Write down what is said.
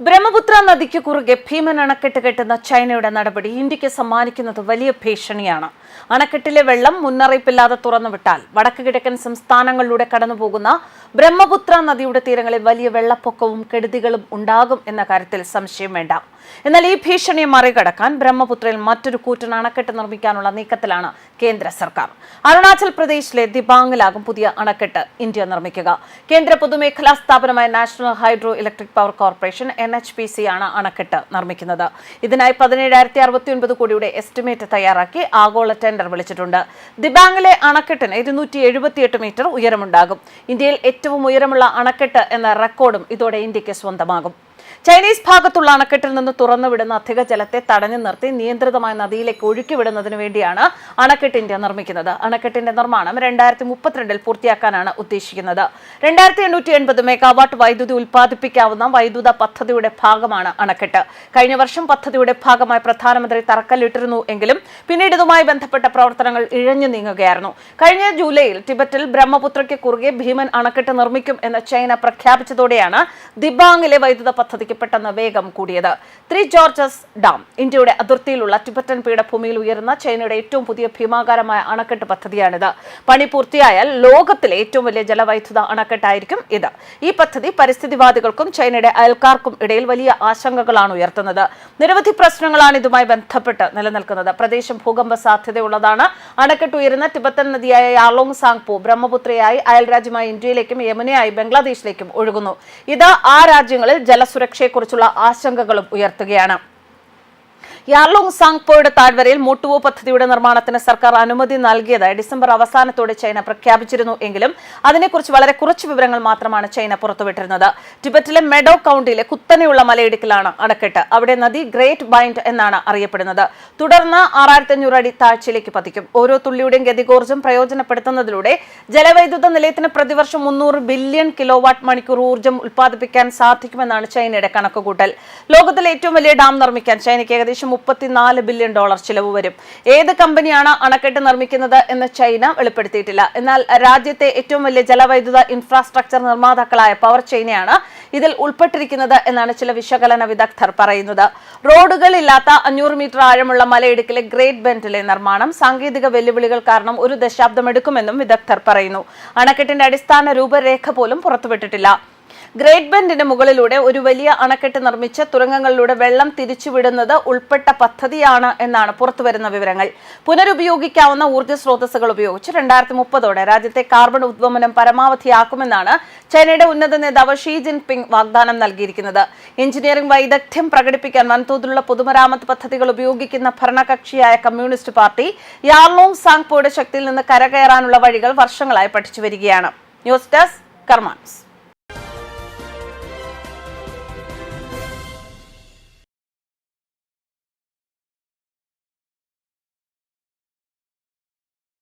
ബ്രഹ്മപുത്ര നദിക്ക് കുറുകെ ഭീമൻ അണക്കെട്ട് കെട്ടുന്ന ചൈനയുടെ നടപടി ഇന്ത്യയ്ക്ക് സമ്മാനിക്കുന്നത് വലിയ ഭീഷണിയാണ്. അണക്കെട്ടിലെ വെള്ളം മുന്നറിയിപ്പില്ലാതെ തുറന്നുവിട്ടാൽ വടക്ക് കിഴക്കൻ സംസ്ഥാനങ്ങളിലൂടെ കടന്നുപോകുന്ന ബ്രഹ്മപുത്ര നദിയുടെ തീരങ്ങളിൽ വലിയ വെള്ളപ്പൊക്കവും കെടുതികളും ഉണ്ടാകും എന്ന കാര്യത്തിൽ സംശയം വേണ്ട. എന്നാൽ ഈ ഭീഷണിയെ മറികടക്കാൻ ബ്രഹ്മപുത്രയിൽ മറ്റൊരു കൂറ്റൻ അണക്കെട്ട് നിർമ്മിക്കാനുള്ള നീക്കത്തിലാണ് കേന്ദ്ര സർക്കാർ. അരുണാചൽ പ്രദേശിലെ ദിബാങ്ങിലാകും പുതിയ അണക്കെട്ട് ഇന്ത്യ നിർമ്മിക്കുക. കേന്ദ്ര പൊതുമേഖലാ സ്ഥാപനമായ national hydro electric power corporation N H P C ആണ് അണക്കെട്ട് നിർമ്മിക്കുന്നത്. ഇതിനായി പതിനേഴായിരത്തി അറുപത്തി ഒൻപത് കോടിയുടെ എസ്റ്റിമേറ്റ് തയ്യാറാക്കി ആഗോള ടെൻഡർ വിളിച്ചിട്ടുണ്ട്. ദിബാങ്ങിലെ അണക്കെട്ടിന് ഇരുന്നൂറ്റി എഴുപത്തിയെട്ട് മീറ്റർ ഉയരമുണ്ടാകും. ഇന്ത്യയിൽ ഏറ്റവും ഉയരമുള്ള അണക്കെട്ട് എന്ന റെക്കോർഡും ഇതോടെ ഇന്ത്യയ്ക്ക് സ്വന്തമാകും. ചൈനീസ് ഭാഗത്തുള്ള അണക്കെട്ടിൽ നിന്ന് തുറന്നുവിടുന്ന അധിക ജലത്തെ തടഞ്ഞു നിർത്തി നിയന്ത്രിതമായ നദിയിലേക്ക് ഒഴുക്കിവിടുന്നതിന് വേണ്ടിയാണ് അണക്കെട്ട് ഇന്ത്യ നിർമ്മിക്കുന്നത്. അണക്കെട്ടിന്റെ നിർമ്മാണം രണ്ടായിരത്തി മുപ്പത്തിരണ്ടിൽ പൂർത്തിയാക്കാനാണ് ഉദ്ദേശിക്കുന്നത്. രണ്ടായിരത്തി എണ്ണൂറ്റി എൺപത് മെഗാവാട്ട് വൈദ്യുതി ഉൽപ്പാദിപ്പിക്കാവുന്ന വൈദ്യുത പദ്ധതിയുടെ ഭാഗമാണ് അണക്കെട്ട്. കഴിഞ്ഞ വർഷം പദ്ധതിയുടെ ഭാഗമായി പ്രധാനമന്ത്രി തറക്കല്ലിട്ടിരുന്നു എങ്കിലും പിന്നീട് ഇതുമായി ബന്ധപ്പെട്ട പ്രവർത്തനങ്ങൾ ഇഴഞ്ഞു നീങ്ങുകയായിരുന്നു. കഴിഞ്ഞ ജൂലൈയിൽ ടിബറ്റിൽ ബ്രഹ്മപുത്രയ്ക്ക് കുറുകെ ഭീമൻ അണക്കെട്ട് നിർമ്മിക്കും എന്ന് ചൈന പ്രഖ്യാപിച്ചതോടെയാണ് ദിബാങ്ങിലെ വൈദ്യുത പദ്ധതിക്ക് പെട്ടെന്ന് വേഗം കൂടിയത്. ത്രീ ജോർജസ് ഡാം ഇന്ത്യയുടെ അതിർത്തിയിലുള്ള ടിബറ്റൻ പീഠഭൂമിയിൽ ഉയരുന്ന ചൈനയുടെ ഏറ്റവും പുതിയ ഭീമാകാരമായ അണക്കെട്ട് പദ്ധതിയാണിത്. പണി പൂർത്തിയായാൽ ലോകത്തിലെ ഏറ്റവും വലിയ ജലവൈദ്യുത അണക്കെട്ടായിരിക്കും ഇത്. ഈ പദ്ധതി പരിസ്ഥിതിവാദികൾക്കും ചൈനയുടെ അയൽക്കാർക്കും ഇടയിൽ വലിയ ആശങ്കകളാണ് ഉയർത്തുന്നത്. നിരവധി പ്രശ്നങ്ങളാണ് ഇതുമായി ബന്ധപ്പെട്ട് നിലനിൽക്കുന്നത്. പ്രദേശം ഭൂകമ്പ സാധ്യതയുള്ളതാണ്. അണക്കെട്ട് ഉയരുന്ന ടിബത്തൻ നദിയായ യാലോങ് സാങ്പോ ബ്രഹ്മപുത്രയായി അയൽരാജ്യമായ ഇന്ത്യയിലേക്കും യമുനയായി ബംഗ്ലാദേശിലേക്കും ഒഴുകുന്നു. ഇത് ആ രാജ്യങ്ങളിൽ ജലസുരക്ഷയെക്കുറിച്ചുള്ള ആശങ്കകളും ഉയർത്തുകയാണ് യാർലോങ് സാങ്പോയുടെ താഴ്വരയിൽ മോട്ടുവോ പദ്ധതിയുടെ നിർമ്മാണത്തിന് സർക്കാർ അനുമതി നൽകിയതായി ഡിസംബർ അവസാനത്തോടെ ചൈന പ്രഖ്യാപിച്ചിരുന്നു എങ്കിലും അതിനെക്കുറിച്ച് വളരെ കുറച്ച് വിവരങ്ങൾ മാത്രമാണ് ചൈന പുറത്തുവിട്ടിരുന്നത്. ടിബറ്റിലെ മെഡോ കൗണ്ടിയിലെ കുത്തനെയുള്ള മലയിടുക്കിലാണ് അണക്കെട്ട്. അവിടെ നദി ഗ്രേറ്റ് ബൈൻഡ് എന്നാണ് അറിയപ്പെടുന്നത്. തുടർന്ന് ആറായിരത്തി അഞ്ഞൂറ് അടി താഴ്ചയിലേക്ക് പതിക്കും. ഓരോ തുള്ളിയുടെയും ഗതികോർജം പ്രയോജനപ്പെടുത്തുന്നതിലൂടെ ജലവൈദ്യുത നിലയത്തിന് പ്രതിവർഷം മുന്നൂറ് ബില്യൺ കിലോവാട്ട് മണിക്കൂർ ഊർജം ഉൽപ്പാദിപ്പിക്കാൻ സാധിക്കുമെന്നാണ് ചൈനയുടെ കണക്കുകൂട്ടൽ. ലോകത്തിലെ ഏറ്റവും വലിയ ഡാം നിർമ്മിക്കാൻ ചൈനയ്ക്ക് ഏകദേശം മുപ്പത്തിനാല് ബില്യൺ ഡോളർ ചിലവ് വരും. ഏത് കമ്പനിയാണ് അണക്കെട്ട് നിർമ്മിക്കുന്നത് എന്ന് ചൈന വെളിപ്പെടുത്തിയിട്ടില്ല. എന്നാൽ രാജ്യത്തെ ഏറ്റവും വലിയ ജലവൈദ്യുത ഇൻഫ്രാസ്ട്രക്ചർ നിർമ്മാതാക്കളായ പവർ ചൈനയാണ് ഇതിൽ ഉൾപ്പെട്ടിരിക്കുന്നത് എന്നാണ് ചില വിശകലന വിദഗ്ധർ പറയുന്നത്. റോഡുകളില്ലാത്ത അഞ്ഞൂറ് മീറ്റർ ആഴമുള്ള മലയിടുക്കിലെ ഗ്രേറ്റ് ബെൻഡിലെ നിർമ്മാണം സാങ്കേതിക വെല്ലുവിളികൾ കാരണം ഒരു ദശാബ്ദം എടുക്കുമെന്നും വിദഗ്ധർ പറയുന്നു. അണക്കെട്ടിന്റെ അടിസ്ഥാന രൂപരേഖ പോലും പുറത്തുവിട്ടിട്ടില്ല. ഗ്രേറ്റ് ബെൻഡിന് മുകളിലൂടെ ഒരു വലിയ അണക്കെട്ട് നിർമ്മിച്ച് തുരങ്കങ്ങളിലൂടെ വെള്ളം തിരിച്ചുവിടുന്നത് ഉൾപ്പെട്ട പദ്ധതിയാണ് എന്നാണ് പുറത്തുവരുന്ന വിവരങ്ങൾ. പുനരുപയോഗിക്കാവുന്ന ഊർജ സ്രോതസ്സുകൾ ഉപയോഗിച്ച് രണ്ടായിരത്തി മുപ്പതോടെ രാജ്യത്തെ കാർബൺ ഉദ്വമനം പരമാവധിയാക്കുമെന്നാണ് ചൈനയുടെ ഉന്നത നേതാവ് ഷീ ജിൻപിങ് വാഗ്ദാനം നൽകിയിരിക്കുന്നത്. എഞ്ചിനീയറിംഗ് വൈദഗ്ധ്യം പ്രകടിപ്പിക്കാൻ വൻതോതിലുള്ള പൊതുമരാമത്ത് പദ്ധതികൾ ഉപയോഗിക്കുന്ന ഭരണകക്ഷിയായ കമ്മ്യൂണിസ്റ്റ് പാർട്ടി യാർലോങ് സാങ്പോയുടെ ശക്തിയിൽ നിന്ന് കരകയറാനുള്ള വഴികൾ വർഷങ്ങളായി പഠിച്ചു വരികയാണ് ന്യൂസ് ഡെസ്ക് കർമാൻസ്.